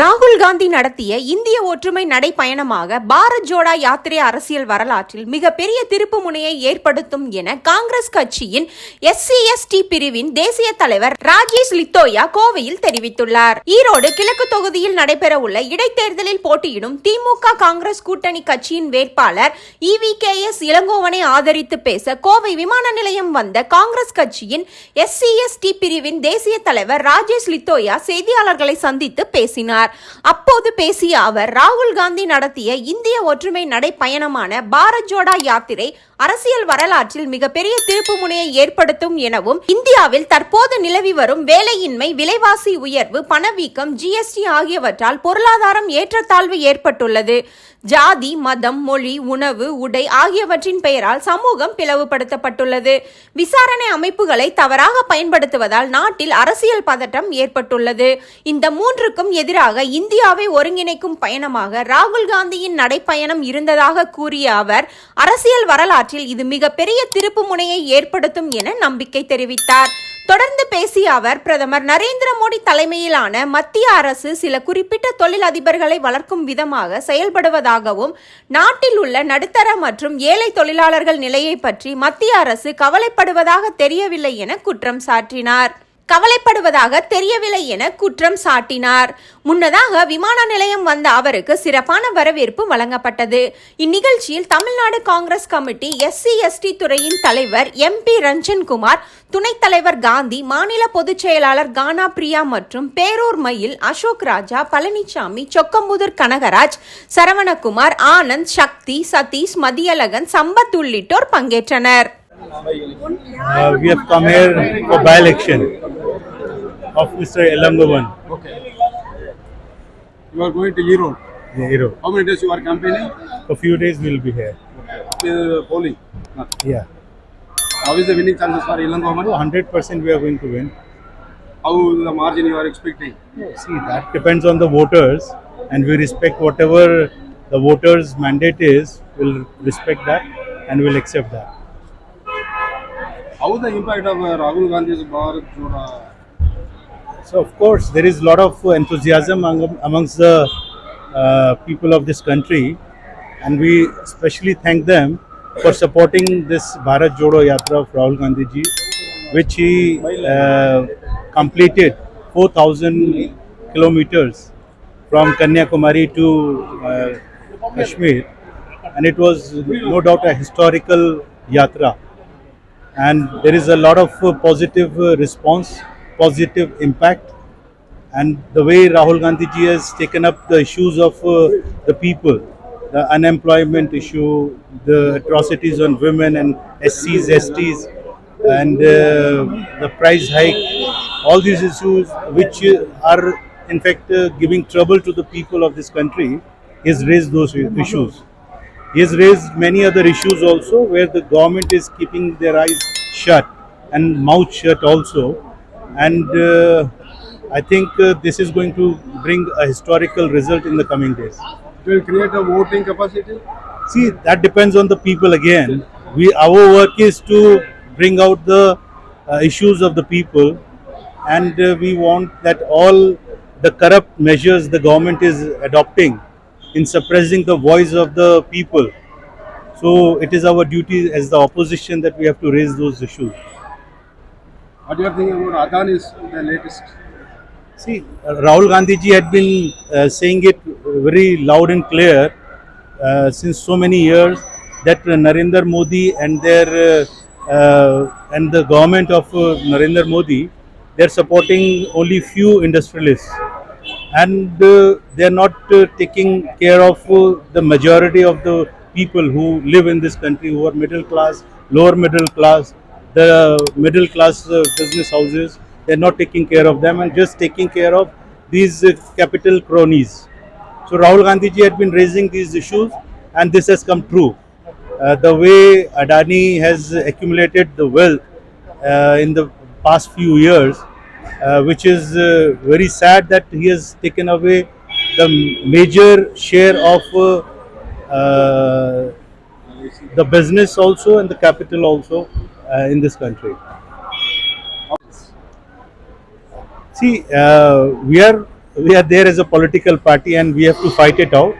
ராகுல் காந்தி நடத்திய இந்திய ஒற்றுமை நடைப்பயணமாக பாரத் ஜோடா யாத்திரை அரசியல் வரலாற்றில் மிகப்பெரிய திருப்பு முனையை ஏற்படுத்தும் என காங்கிரஸ் கட்சியின் எஸ்சி எஸ்டி பிரிவின் தேசிய தலைவர் ராஜேஷ் லித்தோயா கோவையில் தெரிவித்துள்ளார். ஈரோடு கிழக்கு தொகுதியில் நடைபெறவுள்ள இடைத்தேர்தலில் போட்டியிடும் திமுக காங்கிரஸ் கூட்டணி கட்சியின் வேட்பாளர் இவி கே எஸ் இளங்கோவனை ஆதரித்து பேச கோவை விமான நிலையம் வந்த காங்கிரஸ் கட்சியின் எஸ்சி எஸ்டி பிரிவின் தேசிய தலைவர் ராஜேஷ் லித்தோயா செய்தியாளர்களை சந்தித்து பேசினார். அப்போது பேசிய அவர் ராகுல் காந்தி நடத்திய இந்திய ஒற்றுமை நடைப்பயணமான பாரத் ஜோடா யாத்திரை அரசியல் வரலாற்றில் மிகப்பெரிய திருப்பு முனையை ஏற்படுத்தும் எனவும் இந்தியாவில் தற்போது நிலவி வரும் வேலையின்மை விலைவாசி உயர்வு பணவீக்கம் ஜிஎஸ்டி ஆகியவற்றால் பொருளாதாரம் ஏற்றத்தாழ்வு ஏற்பட்டுள்ளது. ஜாதி மதம் மொழி உணவு உடை ஆகியவற்றின் பெயரால் சமூகம் பிளவுபடுத்தப்பட்டுள்ளது. விசாரணை அமைப்புகளை தவறாக பயன்படுத்துவதால் நாட்டில் அரசியல் பதட்டம் ஏற்பட்டுள்ளது. இந்த மூன்றுக்கும் எதிராக இந்தியாவை ஒருங்கிணைக்கும் பயணமாக ராகுல் காந்தியின் நடைப்பயணம் இருந்ததாக கூறிய அவர் அரசியல் வரலாற்றில் இது மிகப்பெரிய திருப்பு முனையை ஏற்படுத்தும் என நம்பிக்கை தெரிவித்தார் தொடர்ந்து பேசிய அவர் பிரதமர் நரேந்திர மோடி தலைமையிலான மத்திய அரசு சில குறிப்பிட்ட தொழில் அதிபர்களை வளர்க்கும் விதமாக செயல்படுவதாகவும் நாட்டில் உள்ள நடுத்தர மற்றும் ஏழை தொழிலாளர்கள் நிலையை பற்றி மத்திய அரசு கவலைப்படுவதாக தெரியவில்லை என குற்றம் சாட்டினார். கவலைப்படுவதாக தெரியவில்லை என குற்றம் சாட்டினார். முன்னதாக விமான நிலையம் வந்த அவருக்கு சிறப்பான வரவேற்பு வழங்கப்பட்டது. இந்நிகழ்ச்சியில் Tamil Nadu Congress committee SC ST துறையின் தலைவர் எம் பி ரஞ்சன்குமார் துணைத் தலைவர் காந்தி மாநில பொதுச் செயலாளர் கானா பிரியா மற்றும் பேரூர் மயில் அசோக் ராஜா பழனிசாமி சொக்கம்புதூர் கனகராஜ் சரவணகுமார் ஆனந்த் சக்தி சதீஷ் மதியழகன் சம்பத் உள்ளிட்டோர் பங்கேற்றனர். Uh, we have come here for by-election. Of Mr. Elangovan, Okay. You are going to Erode. hero. How many days you are campaigning? A few days we'll be here. Polling. Yeah. How is the winning chances for Ilan government? 100% we are going to win. How the margin you are expecting? See, that depends on the voters and we respect whatever the voters' mandate is, we'll respect that and we'll accept that. How the impact of uh, Rahul Gandhi's Bharat Joda? So, of course, there is a lot of enthusiasm among- amongst the uh, people of this country, and we especially thank them for supporting this Bharat Jodo Yatra of Rahul Gandhi ji, which he uh, completed 4,000 kilometers from Kanyakumari to uh, Kashmir, and it was no doubt a historical yatra. And there is a lot of uh, positive uh, response, positive impact. And the way Rahul Gandhi ji has taken up the issues of uh, the people, the unemployment issue, the atrocities on women and SCs, STs, and uh, the price hike, all these issues which uh, are in fact uh, giving trouble to the people of this country, he has raised those issues. He has raised many other issues also where the government is keeping their eyes shut and mouth shut also. And uh, I think uh, this is going to bring a historical result in the coming days. It will create a voting capacity? See, that depends on the people again. We our work is to bring out the uh, issues of the people, and uh, we want that all the corrupt measures the government is adopting in suppressing the voice of the people. So it is our duty as the opposition that we have to raise those issues. What do you think about Adani's the latest? See, uh, Rahul Gandhi ji had been uh, saying it very loud and clear uh, since so many years that uh, Narendra Modi and their uh, uh, and the government of uh, Narendra Modi they are supporting only few industrialists and uh, they are not uh, taking care of uh, the majority of the people who live in this country who are middle class, lower middle class, the middle class uh, business houses. They are not taking care of them and just taking care of these uh, capital cronies. So Rahul Gandhi ji had been raising these issues and this has come true. Uh, the way Adani has accumulated the wealth uh, in the past few years, uh, which is uh, very sad that he has taken away the major share of uh, uh, the business also and the capital also in this country. See, uh, we are we are there as a political party and we have to fight it out.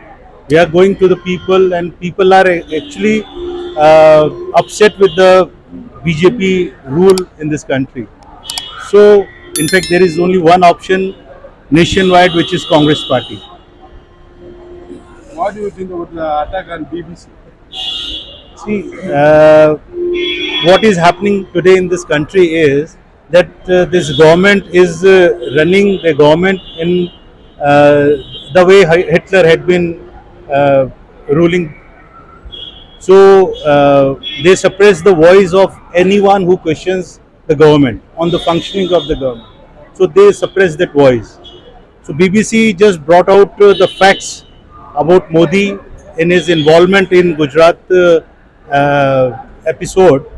We are going to the people, and people are actually uh, upset with the BJP rule in this country. So, in fact, there is only one option nationwide, which is Congress Party. What do you think about the attack on BBC? See, uh, what is happening today in this country is that uh, this government is uh, running the government in uh, the way Hitler had been uh, ruling. So uh, they suppress the voice of anyone who questions the government on the functioning of the government. So they suppress that voice. So BBC just brought out uh, the facts about Modi in his involvement in Gujarat uh, uh, episode,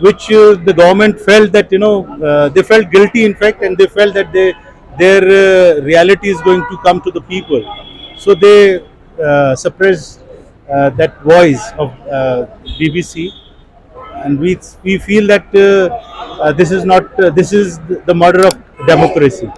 which uh, the government felt that you know uh, they felt guilty in fact, and they felt that they their uh, reality is going to come to the people. So they uh, suppressed uh, that voice of uh, BBC, and we we feel that uh, uh, this is not uh, this is the murder of democracy.